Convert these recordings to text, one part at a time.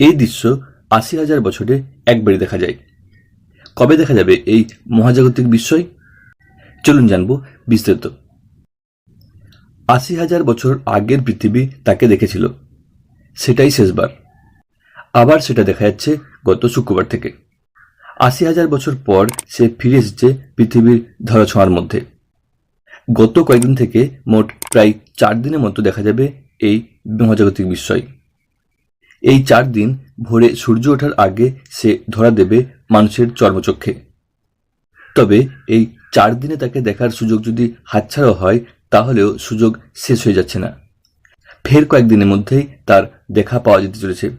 এই দৃশ্য আশি হাজার বছরে একবারই দেখা যায়। কবে দেখা যাবে এই মহাজাগতিক বিস্ময়? চলুন জানব বিস্তারিত। আশি হাজার বছর আগের পৃথিবী তাকে দেখেছিল। সেটাই শেষবার। আবার সেটা দেখা যাচ্ছে গত শুক্রবার থেকে। আশি হাজার বছর পর সে ফিরে এসেছে পৃথিবীর ধরাছোঁয়ার মধ্যে। গত কয়েকদিন থেকে মোট প্রায় চার দিনের মতো দেখা যাবে এই মহাজাগতিক বিস্ময়। এই চার দিন ভোরে সূর্য ওঠার আগে সে ধরা দেবে মানুষের চর্মচক্ষে। তবে এই চার দিনে তাকে দেখার সুযোগ যদি হাতছাড়া হয়, তাহলেও সুযোগ শেষ হয়ে যাচ্ছে না। ফের কয়েকদিনের মধ্যেই তার দেখা পাওয়া যেতে চলেছে।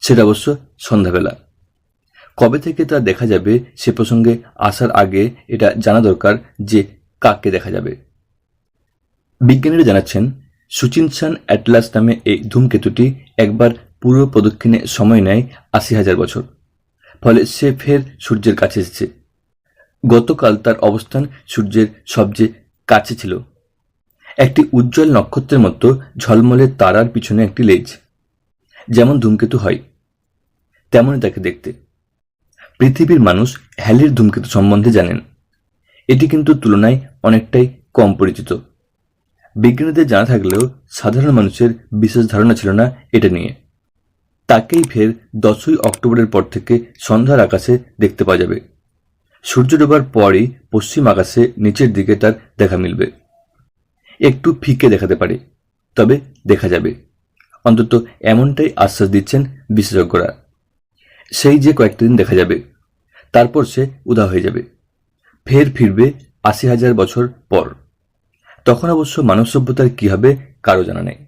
সেটা অবশ্য সন্ধ্যাবেলা। কবে থেকে তা দেখা যাবে সে প্রসঙ্গে আসার আগে এটা জানা দরকার যে কাকে দেখা যাবে। বিজ্ঞানীরা জানাচ্ছেন সুচিনসান অ্যাটলাস নামে এই ধূমকেতুটি একবার পূর্ব প্রদক্ষিণে সময় নেয় আশি হাজার বছর। ফলে সে ফের সূর্যের কাছে এসেছে। গতকাল তার অবস্থান সূর্যের সবচেয়ে কাছে ছিল। একটি উজ্জ্বল নক্ষত্রের মতো ঝলমলে তারার পিছনে একটি লেজ। যেমন ধূমকেতু হয়, তেমনই তাকে দেখতে। পৃথিবীর মানুষ হ্যালির ধূমকেতু সম্বন্ধে জানেন। এটি কিন্তু তুলনায় অনেকটাই কম পরিচিত। বিজ্ঞানীদের জানা থাকলেও সাধারণ মানুষের বিশেষ ধারণা ছিল না এটা নিয়ে। তাকেই ফের দশই অক্টোবরের পর থেকে সন্ধ্যার আকাশে দেখতে পাওয়া যাবে। সূর্য ডোবার পরই পশ্চিম আকাশে নিচের দিকে তার দেখা মিলবে। একটু ফিকে দেখাতে পারে, তবে দেখা যাবে। অন্তত এমনটাই আশ্বাস দিচ্ছেন বিশেষজ্ঞরা। সেই যে কয়েকটা দিন দেখা যাবে, তারপর সে উদা হয়ে যাবে। ফের ফিরবে আশি হাজার বছর পর। তখন অবশ্য মানব সভ্যতার কি হবে কারও জানা নেই।